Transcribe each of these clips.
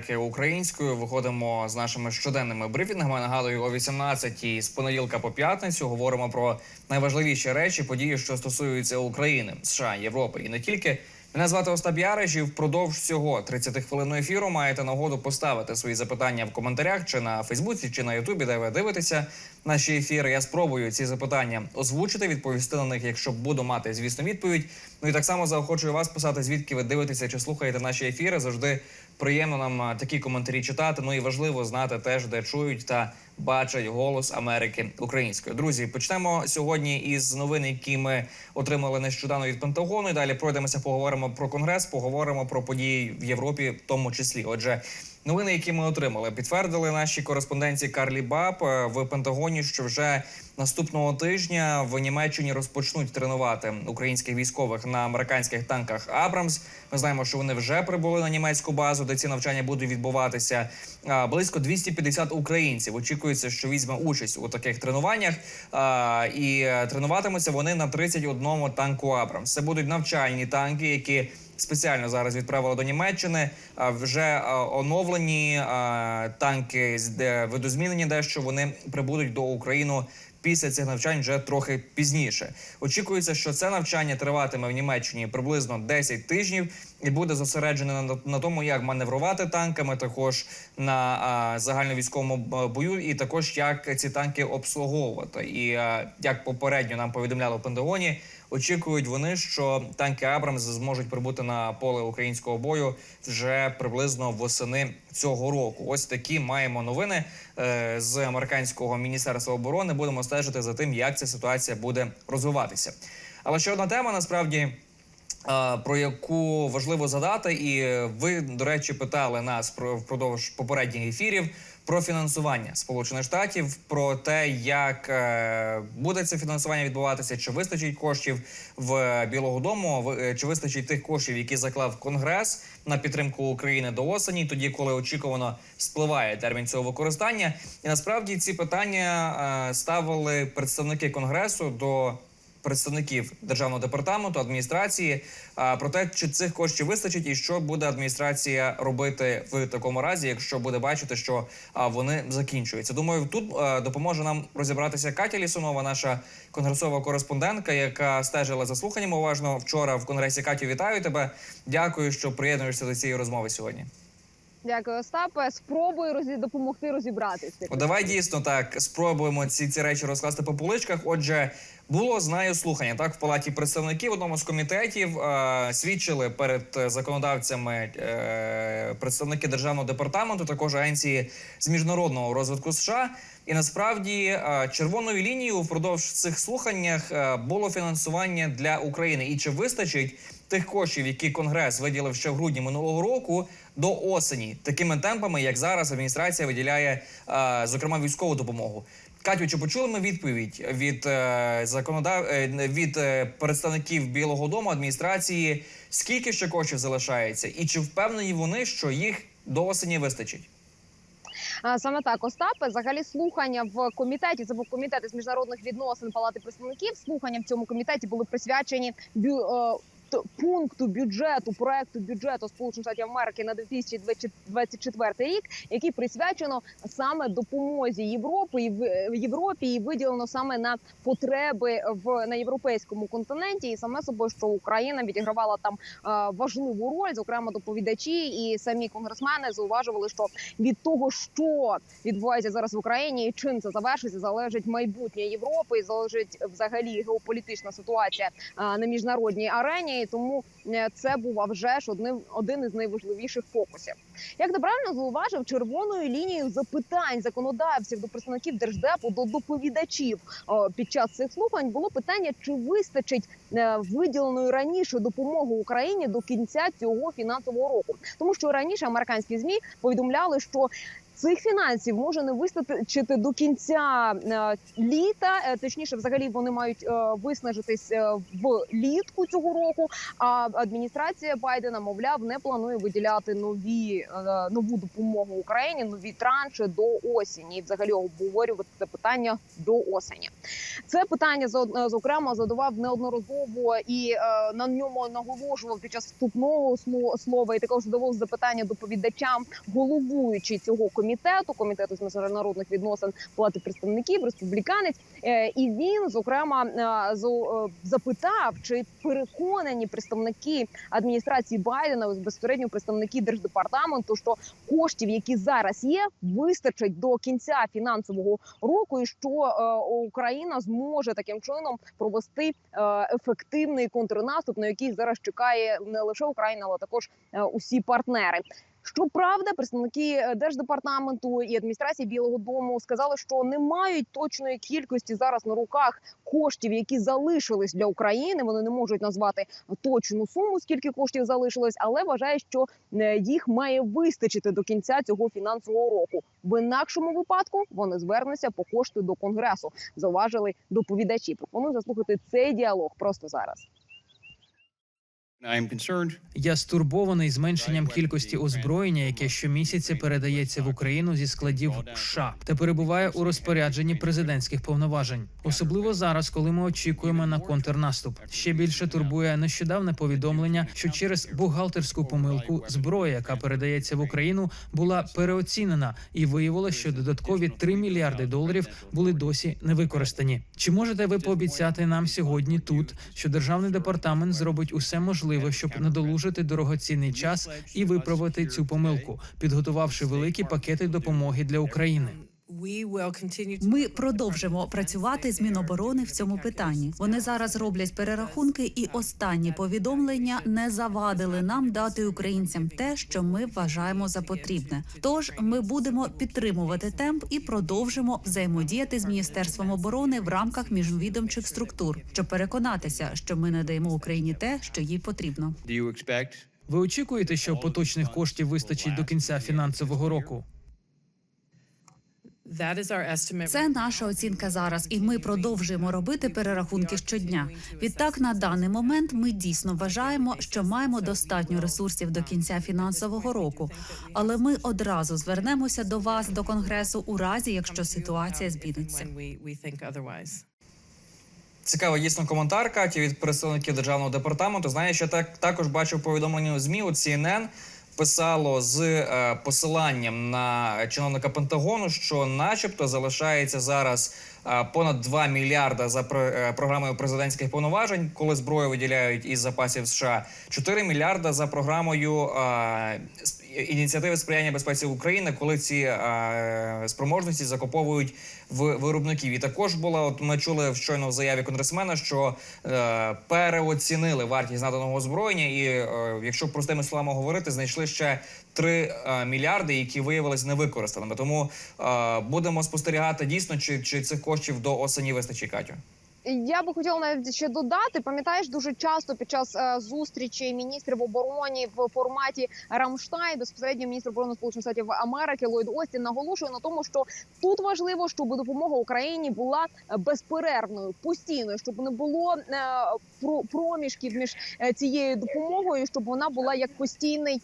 Америки українською виходимо з нашими щоденними брифінгами. Нагадую, о 18 з понеділка по п'ятницю говоримо про найважливіші речі, події, що стосуються України, США, Європи і не тільки. Мене звати Остап Яриш і впродовж цього 30 хвилинного ефіру маєте нагоду поставити свої запитання в коментарях чи на Фейсбуці, чи на Ютубі, де ви дивитеся наші ефіри. Я спробую ці запитання озвучити, відповісти на них, якщо буду мати, звісно, відповідь. Ну і так само заохочую вас писати, звідки ви дивитеся чи слухаєте наші ефіри. Завжди приємно нам такі коментарі читати. Ну і важливо знати теж, де чують та бачать голос Америки українською. Друзі, почнемо сьогодні із новин, які ми отримали нещодавно від Пентагону. І далі пройдемося, поговоримо про конгрес, поговоримо про події в Європі, в тому числі. Отже. Новини, які ми отримали, підтвердили наші кореспонденції Карлі Баб е, в Пентагоні, що вже наступного тижня в Німеччині розпочнуть тренувати українських військових на американських танках Абрамс. Ми знаємо, що вони вже прибули на німецьку базу, де ці навчання будуть відбуватися. Близько 250 українців очікується, що візьме участь у таких тренуваннях. І е, тренуватимуться вони на 31 танку Абрамс. Це будуть навчальні танки, які спеціально зараз відправили до Німеччини. Вже оновлені танки видозмінені дещо вони прибудуть до України. Після цих навчань вже трохи пізніше. Очікується, що це навчання триватиме в Німеччині приблизно 10 тижнів і буде зосереджене на, на тому, як маневрувати танками, також на а, загальновійськовому бою, і також як ці танки обслуговувати. І а, як попередньо нам повідомляли в Пентагоні, очікують вони, що танки Абрамс зможуть прибути на поле українського бою вже приблизно восени цього року. Ось такі маємо новини е, з американського міністерства оборони. Будемо стежити за тим, як ця ситуація буде розвиватися. Але ще одна тема насправді. Про яку важливо задати, і ви, до речі, питали нас про впродовж попередніх ефірів про фінансування Сполучених Штатів, про те, як е, буде це фінансування відбуватися, чи вистачить коштів в Білого Дому, е, чи вистачить тих коштів, які заклав Конгрес на підтримку України до осені, тоді коли очікувано спливає термін цього використання. І насправді ці питання е, ставили представники конгресу до представників державного департаменту адміністрації про те, чи цих коштів вистачить, і що буде адміністрація робити в такому разі, якщо буде бачити, що вони закінчуються. Думаю, тут допоможе нам розібратися Катя Лісунова, наша конгресова кореспондентка, яка стежила за слуханням уважно вчора в конгресі. Катю, вітаю тебе. Дякую, що приєднуєшся до цієї розмови сьогодні. Дякую, Остапе. Спробую розі... допомогти розібратися. Давай дійсно так спробуємо ці, ці речі розкласти по поличках. Отже, було знаю слухання так в палаті представників одному з комітетів е, свідчили перед законодавцями е, представники державного департаменту, також агенції з міжнародного розвитку США. І насправді е, червоною лінією впродовж цих слуханнях е, було фінансування для України. І чи вистачить тих коштів, які конгрес виділив ще в грудні минулого року, до осені, такими темпами, як зараз адміністрація виділяє, е, зокрема, військову допомогу. Катю, чи почули ми відповідь від е, законодав е, від представників Білого Дому адміністрації? Скільки ще коштів залишається, і чи впевнені вони, що їх до осені вистачить? Саме так, Остапе, взагалі слухання в комітеті. Це був комітет із міжнародних відносин Палати представників. Слухання в цьому комітеті були присвячені бю... пункту бюджету проекту бюджету Сполучених Штатів Америки на 2024 рік, який присвячено саме допомозі Європи і в Європі, і виділено саме на потреби в на європейському континенті. І саме собою, що Україна відігравала там е, важливу роль, зокрема доповідачі і самі конгресмени зауважували, що від того, що відбувається зараз в Україні, і чим це завершиться, залежить майбутнє Європи, і залежить взагалі геополітична ситуація а, на міжнародній арені. І тому е, це був а вже ж одним один із найважливіших фокусів. Як ти правильно зауважив, червоною лінією запитань законодавців до представників держдепу до доповідачів під час цих слухань було питання, чи вистачить е, виділеної раніше допомоги Україні до кінця цього фінансового року, тому що раніше американські змі повідомляли, що цих фінансів може не вистачити до кінця е, літа. Е, Точніше, взагалі вони мають е, виснажитись е, влітку цього року. А адміністрація Байдена, мовляв, не планує виділяти нові нову допомогу Україні, нові транші до осені. І взагалі обговорювати це питання до осені. Це питання зо- зокрема задавав неодноразово і на ньому наголошував під час вступного слова. І також задавав запитання доповідачам, головуючий цього комітету, комітету з міжнародних відносин палати представників, республіканець. Е, і він зокрема е, е, запитав, чи переконані представники адміністрації Байдена, безпосередньо представники держдепартаменту, що коштів, які зараз є, вистачить до кінця фінансового року, і що Україна зможе таким чином провести ефективний контрнаступ, на який зараз чекає не лише Україна, але також усі партнери. Щоправда, представники е, держдепартаменту і адміністрації Білого Дому сказали, що не мають точної кількості зараз на руках коштів, які залишились для України. Вони не можуть назвати точну суму, скільки коштів залишилось, але вважають, що е, їх має вистачити до кінця цього фінансового року. В інакшому випадку вони звернуться по кошти до конгресу. Зауважили доповідачі. Пропоную заслухати цей діалог просто зараз. Я стурбований зменшенням кількості озброєння, яке щомісяця передається в Україну зі складів США та перебуває у розпорядженні президентських повноважень, особливо зараз, коли ми очікуємо на контрнаступ. Ще більше турбує нещодавне повідомлення, що через бухгалтерську помилку зброя, яка передається в Україну, була переоцінена, і виявилося, що додаткові 3 мільярди доларів були досі не використані. Чи можете ви пообіцяти нам сьогодні тут, що державний департамент зробить усе можливе, щоб надолужити дорогоцінний час і виправити цю помилку, підготувавши великі пакети допомоги для України? Ми продовжимо працювати з Міноборони в цьому питанні. Вони зараз роблять перерахунки, і останні повідомлення не завадили нам дати українцям те, що ми вважаємо за потрібне. Тож ми будемо підтримувати темп і продовжимо взаємодіяти з міністерством оборони в рамках міжвідомчих структур, щоб переконатися, що ми надаємо Україні те, що їй потрібно. do Ви очікуєте, що поточних коштів вистачить до кінця фінансового року? Це наша оцінка зараз, і ми продовжуємо робити перерахунки щодня. Відтак, на даний момент ми дійсно вважаємо, що маємо достатньо ресурсів до кінця фінансового року. Але ми одразу звернемося до вас до конгресу у разі, якщо ситуація зміниться. Цікава дійсно коментар Каті від представників державного департаменту. Знаю, що так також бачив повідомлення у змі у CNN писало з е, посиланням на чиновника Пентагону, що, начебто, залишається зараз е, понад 2 мільярда за е, програмою президентських повноважень, коли зброю виділяють із запасів США, 4 мільярда за програмою ініціативи сприяння безпеці України, коли ці е, спроможності закуповують в виробників. І також була, от ми чули щойно в заяві конгресмена, що е, переоцінили вартість наданого озброєння, і е, якщо простими словами говорити, знайшли ще 3 е, мільярди, які виявилися невикористаними. Тому е, будемо спостерігати дійсно, чи, чи цих коштів до осені вистачить Катю. Я би хотіла навіть ще додати. Пам'ятаєш, дуже часто під час е, зустрічі міністрів оборони в форматі Рамштайн, безпосередньо міністр оборони Сполучених Штатів Америки Ллойд Остін наголошує на тому, що тут важливо, щоб допомога Україні була е, безперервною, постійною, щоб не було е, про- проміжків між цією допомогою, щоб вона була як постійний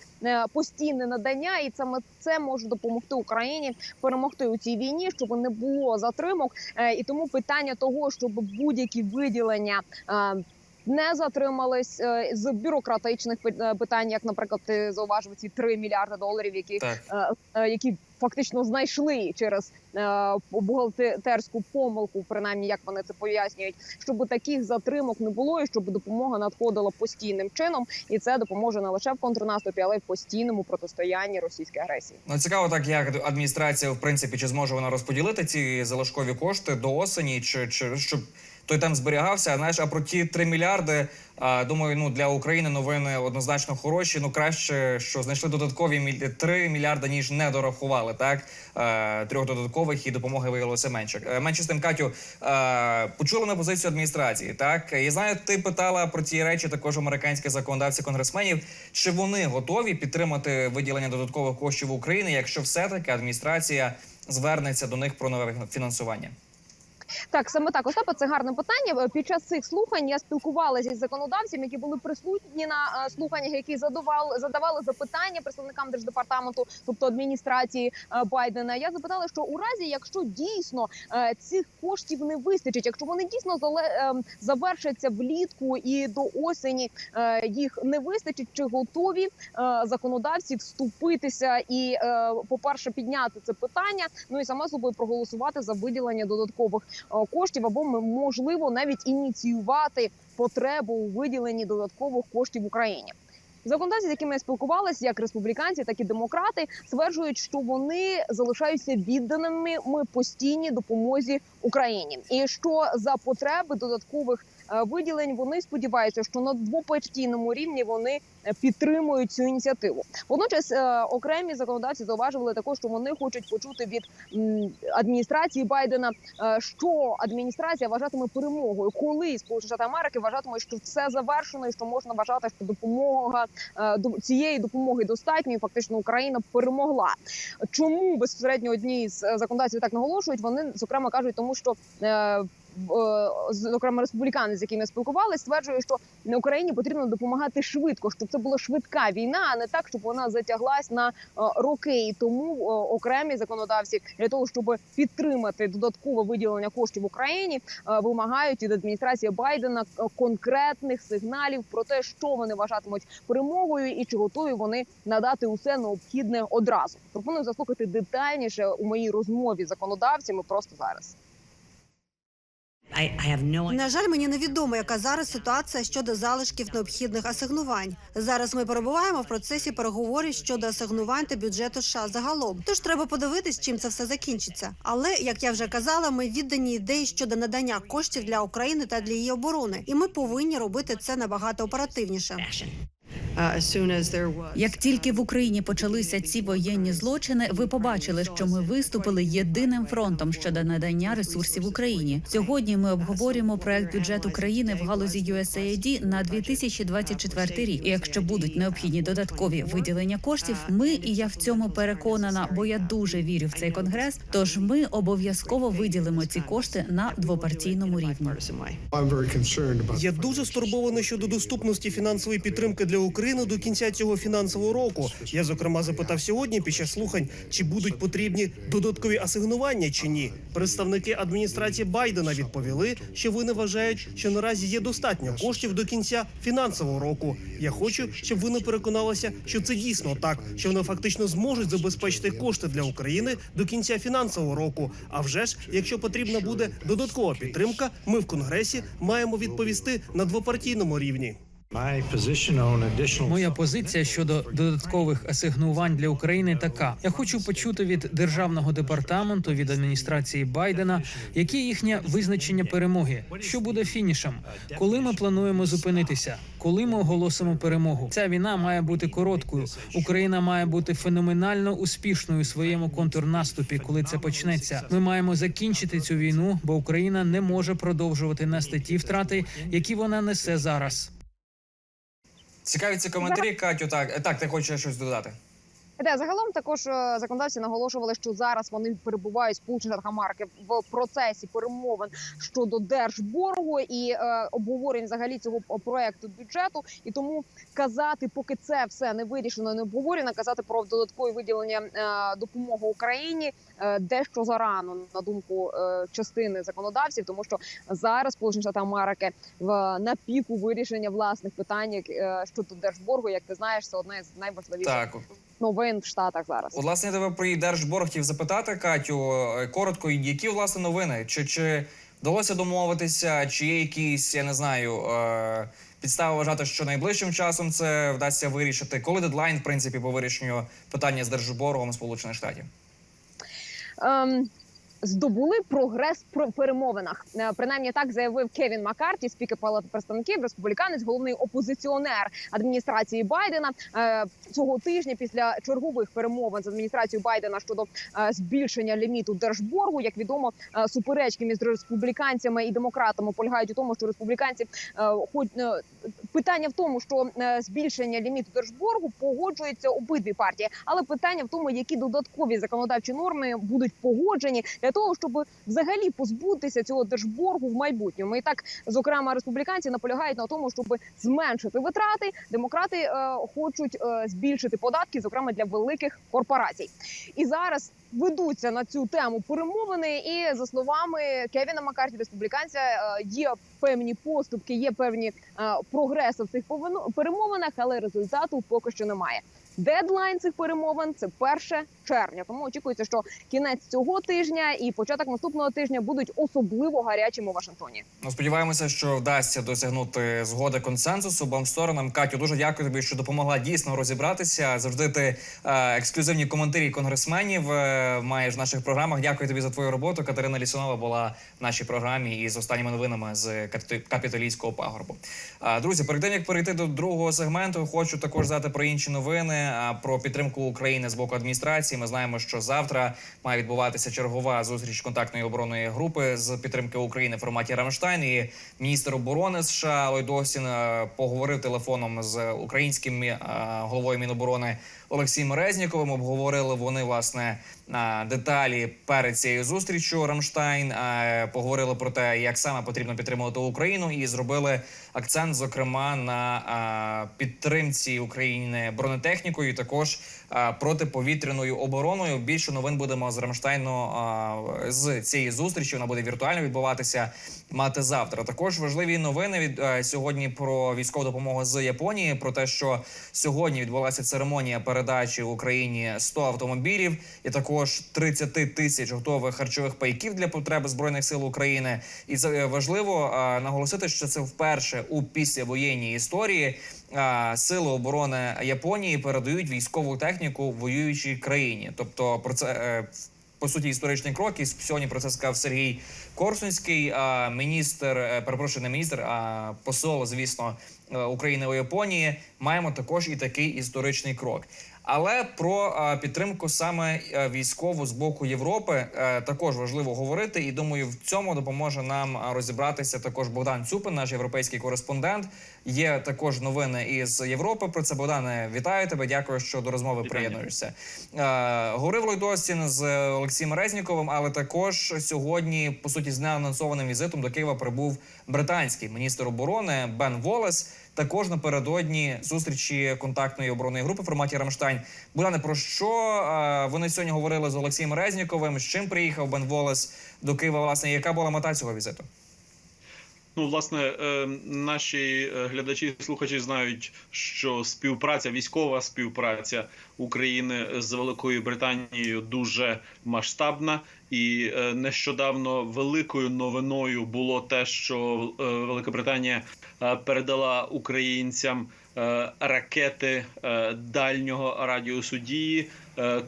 постійне надання, і саме це може допомогти Україні перемогти у цій війні, щоб не було затримок. І тому питання того, щоб будь-які виділення. е, Не затримались е, з бюрократичних е, питань, як, наприклад, ти зауважив ці 3 мільярди доларів, які Так. які фактично знайшли через бухгалтерську помилку, принаймні як вони це пояснюють, щоб таких затримок не було, і щоб допомога надходила постійним чином, і це допоможе не лише в контрнаступі, але й в постійному протистоянні російській агресії. Ну цікаво, так як адміністрація, в принципі, чи зможе вона розподілити ці залишкові кошти до осені, чи, чи щоб той там зберігався. Знаєш, а про ті 3 мільярди думаю, ну для України новини однозначно хороші. Ну краще, що знайшли додаткові міль... 3 мільярди, ніж не дорахували. Так е, трьох додаткових і допомоги виявилося менше. Е, Менше з тим, Катю, е, почули ми позицію адміністрації. Так я знаю, ти питала про ці речі також американських законодавців конгресменів. Чи вони готові підтримати виділення додаткових коштів України, якщо все таки адміністрація звернеться до них про нове фінансування? Так, саме так, Остапа, це гарне питання. Е, Під час цих слухань я спілкувалася із законодавцями, які були присутні на е, слуханнях, які задавали задавали запитання представникам держдепартаменту, тобто адміністрації е, Байдена. Я запитала, що у разі, якщо дійсно цих коштів не вистачить, якщо вони дійсно завершаться влітку і до осені їх не вистачить, чи готові законодавці вступитися і, по перше, підняти це питання, ну і саме собою проголосувати за виділення додаткових коштів, або можливо навіть ініціювати потребу у виділенні додаткових коштів Україні. Законодавці, з якими я спілкувалася, як республіканці, так і демократи, стверджують, що вони залишаються відданими постійній допомозі Україні, і що за потреби додаткових е, виділень вони сподіваються, що на двопартійному рівні вони е, підтримують цю ініціативу. Водночас е, окремі законодавці зауважували також, що вони хочуть почути від адміністрації Байдена, е, що адміністрація вважатиме перемогою, коли Сполучені Штати Америки вважатимуть, що все завершено, і що можна вважати, що допомога е, до цієї допомоги достатньо, фактично Україна перемогла. Чому безпосередньо одні з е, законодавців так наголошують? Вони зокрема кажуть, тому що. Е, в- Зокрема, республіканець, з яким я спілкувалися, стверджує, що на Україні потрібно допомагати швидко, щоб це була швидка війна, а не так, щоб вона затяглась на е, роки. І тому е, окремі законодавці для того, щоб підтримати додаткове виділення коштів Україні, е, вимагають від адміністрації Байдена конкретних сигналів про те, що вони вважатимуть перемогою, і чи готові вони надати усе необхідне одразу. Пропоную заслухати детальніше у моїй розмові з законодавцями просто зараз. На жаль, мені невідомо, яка зараз ситуація щодо залишків необхідних асигнувань. Зараз ми перебуваємо в процесі переговорів щодо асигнувань та бюджету США загалом. Тож треба подивитись, чим це все закінчиться. Але як я вже казала, ми віддані ідеї щодо надання коштів для України та для її оборони, і ми повинні робити це набагато оперативніше. Як тільки в Україні почалися ці воєнні злочини, ви побачили, що ми виступили єдиним фронтом щодо надання ресурсів Україні. Сьогодні ми обговорюємо проект бюджету країни в галузі USAID на 2024 рік. І якщо будуть необхідні додаткові виділення коштів, ми і я в цьому переконана, бо я дуже вірю в цей конгрес. Тож ми обов'язково виділимо ці кошти на двопартійному рівні. Я дуже стурбований щодо доступності фінансової підтримки для України до кінця цього фінансового року. Я зокрема запитав сьогодні під час слухань, чи будуть потрібні додаткові асигнування чи ні. Представники адміністрації Байдена відповіли, що вони вважають, що наразі є достатньо коштів до кінця фінансового року. Я хочу, щоб вони переконалися, що це дійсно так, що вони фактично зможуть забезпечити кошти для України до кінця фінансового року. А вже ж, якщо потрібна буде додаткова підтримка, ми в конгресі маємо відповісти на двопартійному рівні. Моя позиція щодо додаткових асигнувань для України така: я хочу почути від державного департаменту від адміністрації Байдена, яке їхнє визначення перемоги, що буде фінішем, коли ми плануємо зупинитися, коли ми оголосимо перемогу. Ця війна має бути короткою. Україна має бути феноменально успішною у своєму контрнаступі, коли це почнеться. Ми маємо закінчити цю війну, бо Україна не може продовжувати нести ті втрати, які вона несе зараз. Цікаві ці коментарі, Катю. Так, е, так, ти хочеш щось додати? Та загалом також е, законодавці наголошували, що зараз вони перебувають Сполучених Америки в процесі перемовин щодо держборгу і е, обговорень взагалі цього проекту бюджету. І тому казати, поки це все не вирішено, не обговорено, казати про додаткові виділення е, допомоги Україні е, дещо зарано на думку е, частини законодавців, тому що зараз Сполучені Штати Америки в на піку вирішення власних питань е, щодо держборгу. Як ти знаєш, це одне з найважливіших Так, новин в Штатах зараз. От, власне, я тебе про держборг хотів запитати, Катю. е, Коротко, які власне новини? Чи, чи вдалося домовитися, чи є якісь, я не знаю, е, підстави вважати, що найближчим часом це вдасться вирішити? Коли дедлайн, в принципі, по вирішенню питання з держборгом Сполучених Штатів? Um, здобули прогрес в перемовинах. Е, Принаймні так заявив Кевін Маккарті, спікер Палати представників, республіканець, головний опозиціонер адміністрації Байдена Е, цього тижня. Після чергових перемовин з адміністрацією Байдена щодо е, збільшення ліміту держборгу, як відомо, суперечки між республіканцями і демократами полягають у тому, що республіканці хоч питання в тому, що збільшення ліміту держборгу погоджуються обидві партії, але питання в тому, які додаткові законодавчі норми будуть погоджені для того, щоб взагалі позбутися цього держборгу в майбутньому. І так, зокрема, республіканці наполягають на тому, щоб зменшити витрати. Демократи е, хочуть е, збільшити податки, зокрема для великих корпорацій. І зараз ведуться на цю тему перемовини. І за словами Кевіна Маккарті, республіканця, е, є певні поступки, є певні е, прогреси в цих перемовинах, але результату поки що немає. Дедлайн цих перемовин це 1 червня. Тому очікується, що кінець цього тижня і початок наступного тижня будуть особливо гарячими у Вашингтоні. Ну, сподіваємося, що вдасться досягнути згоди консенсусу обом сторонам. Катю, дуже дякую тобі, що допомогла дійсно розібратися. Завжди ти е, ексклюзивні коментарі конгресменів е, маєш в наших програмах. Дякую тобі за твою роботу. Катерина Лісунова була в нашій програмі із останніми новинами з Капіто- капітолійського пагорбу. Е, друзі, перед тим як перейти до другого сегменту, хочу також знати про інші новини. Про підтримку України з боку адміністрації. Ми знаємо, що завтра має відбуватися чергова зустріч контактної оборонної групи з підтримки України в форматі Рамштайн. І міністр оборони США Ллойд Остін е, поговорив телефоном з українським е, головою Міноборони Олексієм Резніковим. Обговорили вони власне деталі перед цією зустрічю Рамштайн. Поговорили про те, як саме потрібно підтримувати Україну, і зробили акцент, зокрема, на підтримці України бронетехнікою, також протиповітряною обороною. Більше новин будемо з Рамштайну з цієї зустрічі. Вона буде віртуально відбуватися мати завтра. Також важливі новини від сьогодні про військову допомогу з Японії. Про те, що сьогодні відбулася церемонія передачі в Україні 100 автомобілів і також 30 тисяч готових харчових пайків для потреб збройних сил України. І це е, важливо наголосити, що це вперше у післявоєнній історії. Сили оборони Японії передають військову техніку воюючій країні. Тобто, про це е, по суті історичний крок. І сьогодні про це сказав Сергій Корсунський, міністр, е, перепрошую, не міністр, а посол, звісно, е, України у Японії. Маємо також і такий історичний крок. Але про підтримку саме військову з боку Європи е, також важливо говорити. І думаю, в цьому допоможе нам розібратися також Богдан Цюпин, наш європейський кореспондент. Є також новини із Європи. Про це Богдане, вітаю тебе. Дякую, що до розмови приєднуєшся. Е, говорив Ллойд Остін з Олексієм Резніковим, але також сьогодні, по суті, з неанонсованим візитом до Києва прибув британський міністр оборони Бен Волес. Також напередодні зустрічі контактної оборонної групи в форматі Рамштайн. Богдане, про що е, вони сьогодні говорили з Олексієм Резніковим? З чим приїхав Бен Волес до Києва? Власне, яка була мета цього візиту? Ну, власне, е, наші е, глядачі і слухачі знають, що співпраця, військова співпраця України з Великою Британією дуже масштабна, і е, нещодавно великою новиною було те, що Велика Британія е, передала українцям ракети дальнього радіусу дії.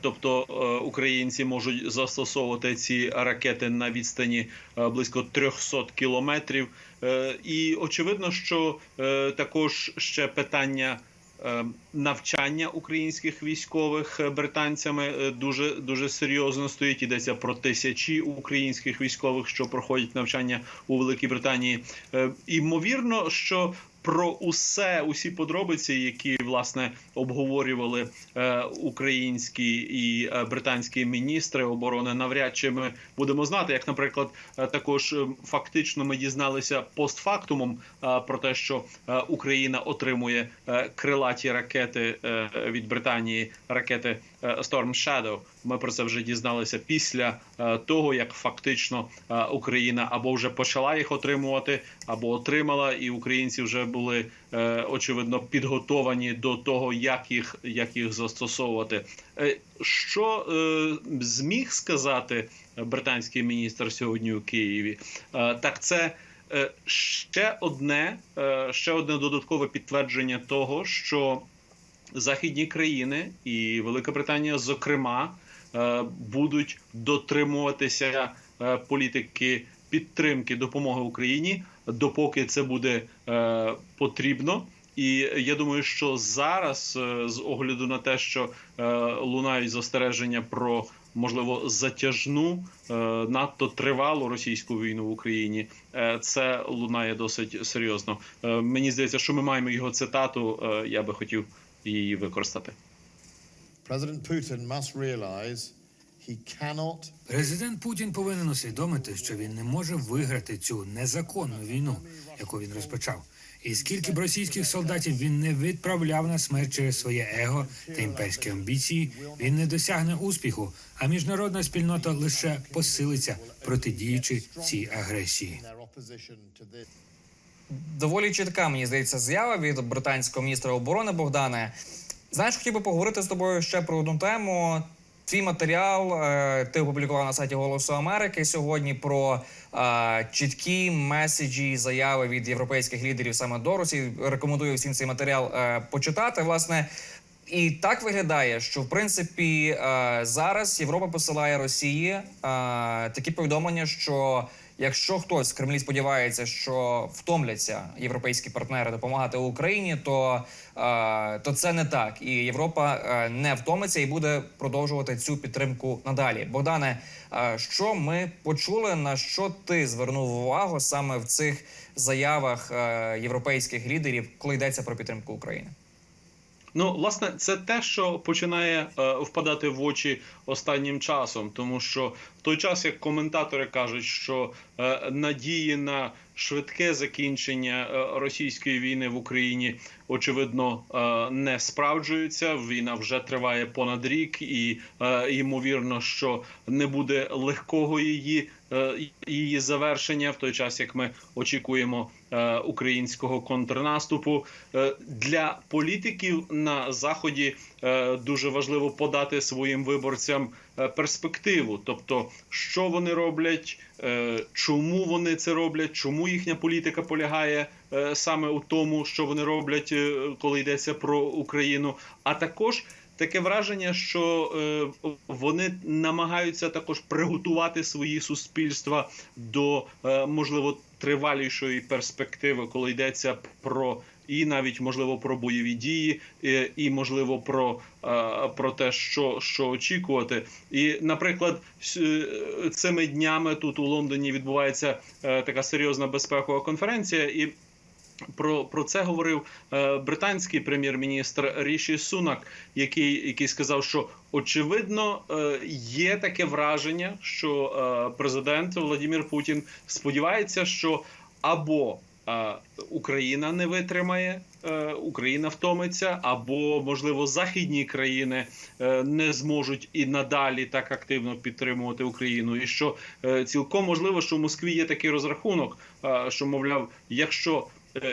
Тобто українці можуть застосовувати ці ракети на відстані близько 300 кілометрів. Е, І очевидно, що е, також ще питання е, навчання українських військових британцями дуже дуже серйозно стоїть. Йдеться про тисячі українських військових, що проходять навчання у Великій Британії. Імовірно, що про усе, усі подробиці, які власне обговорювали е, українські і е, британські міністри оборони, навряд чи ми будемо знати, як, наприклад, е, також е, фактично ми дізналися постфактумом е, про те, що е, Україна отримує е, крилаті ракети е, від Британії, ракети Storm Shadow. Ми про це вже дізналися після е, того, як фактично е, Україна або вже почала їх отримувати, або отримала, і українці вже були е, очевидно підготовані до того, як їх як їх застосовувати. Е, Що е, зміг сказати британський міністр сьогодні у Києві? Е, Так, це е, ще одне, е, ще одне додаткове підтвердження того, що західні країни і Велика Британія, зокрема, е, будуть дотримуватися е, політики підтримки допомоги Україні, допоки це буде е, потрібно. І я думаю, що зараз, з огляду на те, що лунають застереження про можливо затяжну, надто тривалу російську війну в Україні, це лунає досить серйозно. Мені здається, що ми маємо його цитату. Я би хотів її використати. President Putin must realize he cannot Президент Путін повинен усвідомити, що він не може виграти цю незаконну війну, яку він розпочав. І скільки б російських солдатів він не відправляв на смерть через своє его та імперські амбіції, він не досягне успіху, а міжнародна спільнота лише посилиться, протидіючи цій агресії. Доволі чітка, мені здається, заява від британського міністра оборони Богдане. Знаєш, хотів би поговорити з тобою ще про одну тему. Твій матеріал е, ти опублікував на сайті Голосу Америки сьогодні про е, чіткі меседжі, заяви від європейських лідерів саме до Росії. Рекомендую всім цей матеріал е, почитати. Власне, і так виглядає, що в принципі е, зараз Європа посилає Росії е, такі повідомлення, що якщо хтось в Кремлі сподівається, що втомляться європейські партнери допомагати Україні, то, е, то це не так, і Європа е, не втомиться і буде продовжувати цю підтримку надалі. Богдане, е, що ми почули, на що ти звернув увагу саме в цих заявах європейських лідерів, коли йдеться про підтримку України? Ну, власне, це те, що починає е, впадати в очі останнім часом, тому що в той час, як коментатори кажуть, що е, надії на швидке закінчення е, російської війни в Україні очевидно е, не справджуються. Війна вже триває понад рік, і е, ймовірно, що не буде легкого її. е, Її завершення в той час, як ми очікуємо українського контрнаступу, Е, для політиків на заході е, дуже важливо подати своїм виборцям е, перспективу, тобто що вони роблять, е, чому вони це роблять, чому їхня політика полягає е, саме у тому, що вони роблять, е, коли йдеться про Україну, а також таке враження, що е, вони намагаються також приготувати свої суспільства до е, можливо тривалішої перспективи, коли йдеться про і навіть можливо про бойові дії, е, і можливо про, е, про те, що, що очікувати. І, наприклад, е, цими днями тут у Лондоні відбувається е, така серйозна безпекова конференція і. Про, про це говорив е, британський прем'єр-міністр Ріші Сунак, який, який сказав, що очевидно е, є таке враження, що е, президент Владимир Путін сподівається, що або е, Україна не витримає, е, Україна втомиться, або можливо західні країни е, не зможуть і надалі так активно підтримувати Україну. І що е, цілком можливо, що в Москві є такий розрахунок, що мовляв, якщо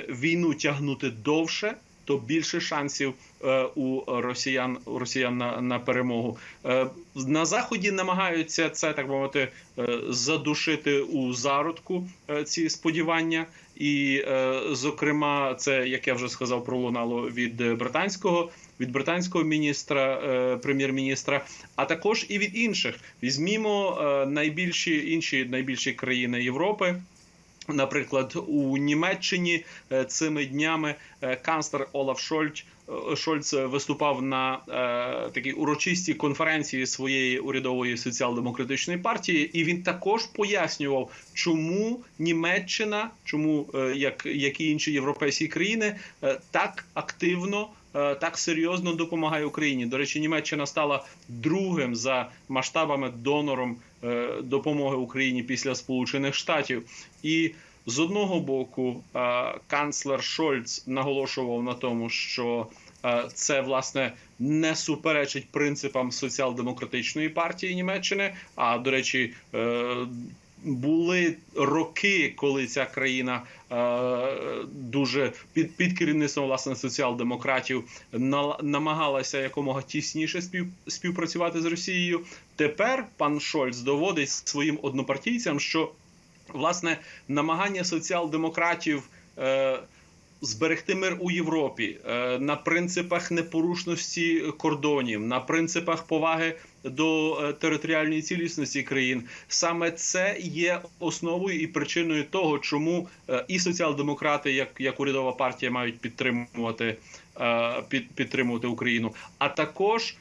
війну тягнути довше. То більше шансів е, у росіян у росіян на, на перемогу е, на заході намагаються це так мовити е, задушити у зародку е, ці сподівання, і е, зокрема, це як я вже сказав, пролунало від е, британського від британського міністра, е, прем'єр-міністра, а також і від інших. Візьмімо е, найбільші інші найбільші країни Європи. Наприклад, у Німеччині е, цими днями е, канцлер Олаф Шольц е, Шольц виступав на е, такій урочистій конференції своєї урядової соціал-демократичної партії, і він також пояснював, чому Німеччина, чому е, як, як і інші європейські країни, е, так активно. Е, Так серйозно допомагає Україні. До речі, Німеччина стала другим за масштабами донором е, допомоги Україні після Сполучених Штатів. І з одного боку, е, канцлер Шольц наголошував на тому, що це власне не суперечить принципам соціал-демократичної партії Німеччини. А до речі, були роки, коли ця країна е, дуже під, під керівництвом власне соціал-демократів на, намагалася якомога тісніше спів, співпрацювати з Росією. Тепер пан Шольц доводить своїм однопартійцям, що власне намагання соціал-демократів е, зберегти мир у Європі е, на принципах непорушності кордонів, на принципах поваги до е, територіальної цілісності країн. Саме це є основою і причиною того, чому е, і соціал-демократи, як, як урядова партія, мають підтримувати, під, підтримувати Україну. А також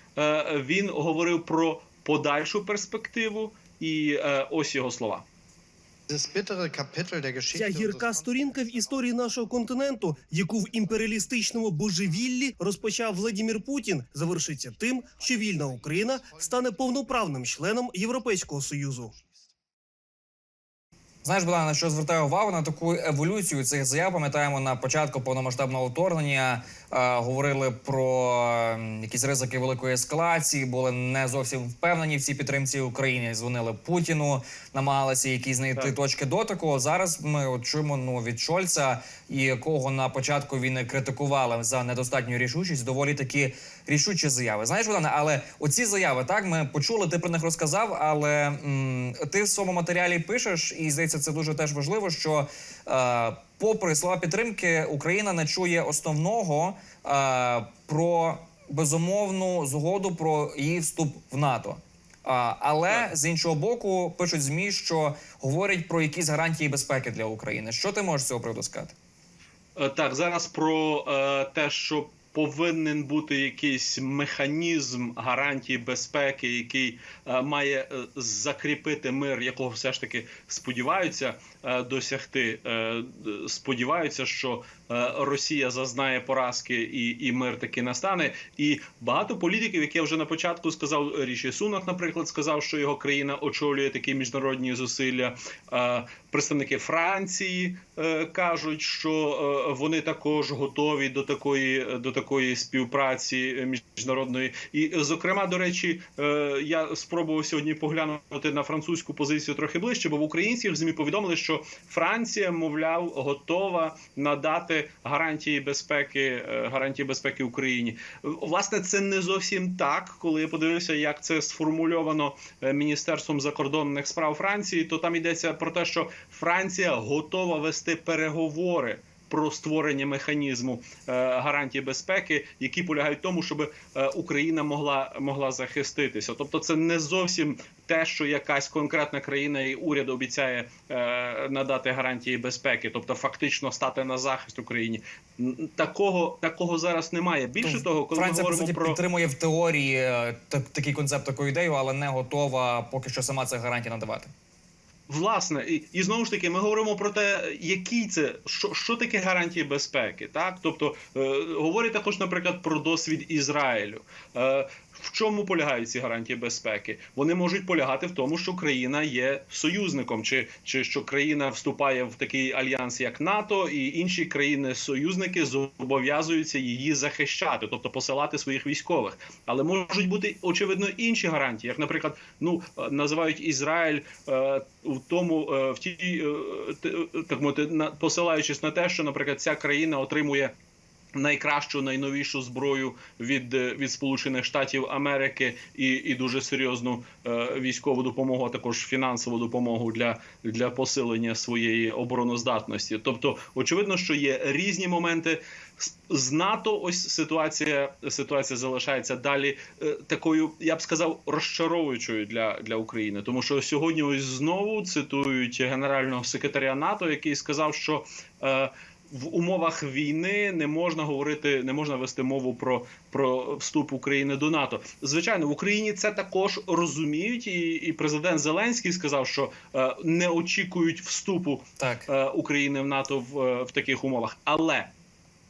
він говорив про подальшу перспективу, і ось його слова. Ця гірка сторінка в історії нашого континенту, яку в імперіалістичному божевіллі розпочав Владімір Путін, завершиться тим, що вільна Україна стане повноправним членом Європейського союзу. Знаєш, Богдан, на що звертаю увагу на таку еволюцію цих заяв. Пам'ятаємо на початку повномасштабного вторгнення говорили про е, якісь ризики великої ескалації, були не зовсім впевнені в цій підтримці України. Дзвонили Путіну, намагалися якісь знайти Так. точки дотику. Зараз ми от чуємо ну від Шольца, і якого на початку війни критикували за недостатню рішучість. Доволі такі рішучі заяви. Знаєш, Богдане, але оці заяви так ми почули. Ти про них розказав. Але м, ти в своєму матеріалі пишеш, і здається, це дуже теж важливо. Що е, попри слова підтримки, Україна не чує основного е, про безумовну згоду про її вступ в НАТО. А, але з іншого боку, пишуть змі, що говорять про якісь гарантії безпеки для України. Що ти можеш з цього приводу сказати? Е, Так, зараз про е, те, що повинен бути якийсь механізм гарантії безпеки, який е, має е, закріпити мир, якого все ж таки сподіваються е, досягти. Сподіваються, що Росія зазнає поразки і, і мир таки настане. І багато політиків, як я вже на початку сказав, Ріші Сунок, наприклад, сказав, що його країна очолює такі міжнародні зусилля. Е, представники Франції е, кажуть, що е, вони також готові до такої до такої співпраці е, міжнародної. І, е, зокрема, до речі, е, я спробував сьогодні поглянути на французьку позицію трохи ближче, бо в українських змі повідомили, що Франція, мовляв, готова надати гарантії безпеки, е, гарантії безпеки Україні. Власне, це не зовсім так. Коли я подивився, як це сформульовано е, міністерством закордонних справ Франції, то там йдеться про те, що Франція готова вести переговори. Про створення механізму е, гарантії безпеки, які полягають в тому, щоб е, Україна могла могла захиститися. Тобто, це не зовсім те, що якась конкретна країна і уряд обіцяє е, надати гарантії безпеки, тобто фактично стати на захист Україні. Такого такого зараз немає. Більше того, коли Франція ми говоримо про підтримує в теорії так, такий концепт, таку ідею, але не готова поки що сама цих гарантій надавати. Власне, і, і знову ж таки, ми говоримо про те, які це що, що таке гарантії безпеки, так тобто е, говорять також, наприклад, про досвід Ізраїлю. Е, в чому полягають ці гарантії безпеки? Вони можуть полягати в тому, що країна є союзником, чи, чи що країна вступає в такий альянс, як НАТО, і інші країни-союзники зобов'язуються її захищати, тобто посилати своїх військових. Але можуть бути очевидно інші гарантії, як, наприклад, ну називають Ізраїль е, в тому, е, в тій е, е, так мовити, на посилаючись на те, що, наприклад, ця країна отримує. Найкращу найновішу зброю від, е, від Сполучених Штатів Америки і, і дуже серйозну е, військову допомогу, а також фінансову допомогу для, для посилення своєї обороноздатності. Тобто, очевидно, що є різні моменти. З- НАТО ось ситуація ситуація залишається далі е, такою, я б сказав, розчаровуючою для, для України, тому що сьогодні ось знову цитують генерального секретаря НАТО, який сказав, що е, в умовах війни не можна говорити, не можна вести мову про, про вступ України до НАТО. Звичайно, в Україні це також розуміють, і, і президент Зеленський сказав, що е, не очікують вступу Так. е, України в НАТО в, е, в таких умовах. Але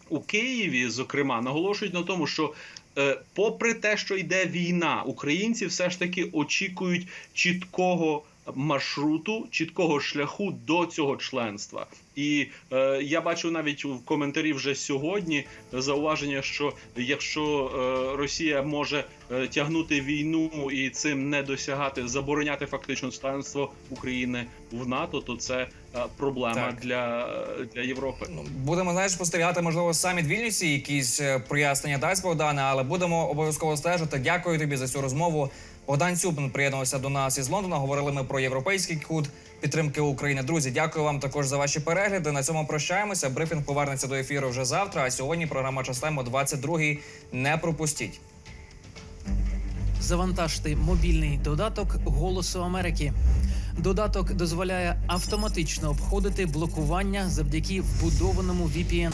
у Києві, зокрема, наголошують на тому, що е, попри те, що йде війна, українці все ж таки очікують чіткого маршруту, чіткого шляху до цього членства. І е, я бачу навіть в коментарі вже сьогодні зауваження, що якщо е, Росія може е, тягнути війну і цим не досягати, забороняти фактично членство України в НАТО, то це е, проблема Так. для, для Європи. Будемо знаєш спостерігати, можливо, самі Вільнюсі якісь е, прояснення дасть Богдане, але будемо обов'язково стежити. Дякую тобі за цю розмову. Богдан Цюбин приєднувався до нас із Лондона. Говорили ми про європейський кут підтримки України. Друзі, дякую вам також за ваші перегляди. На цьому прощаємося. Брифінг повернеться до ефіру вже завтра. А сьогодні програма «Час Тайм» о 22-й. Не пропустіть. Завантажте мобільний додаток Голосу Америки. Додаток дозволяє автоматично обходити блокування завдяки вбудованому VPN.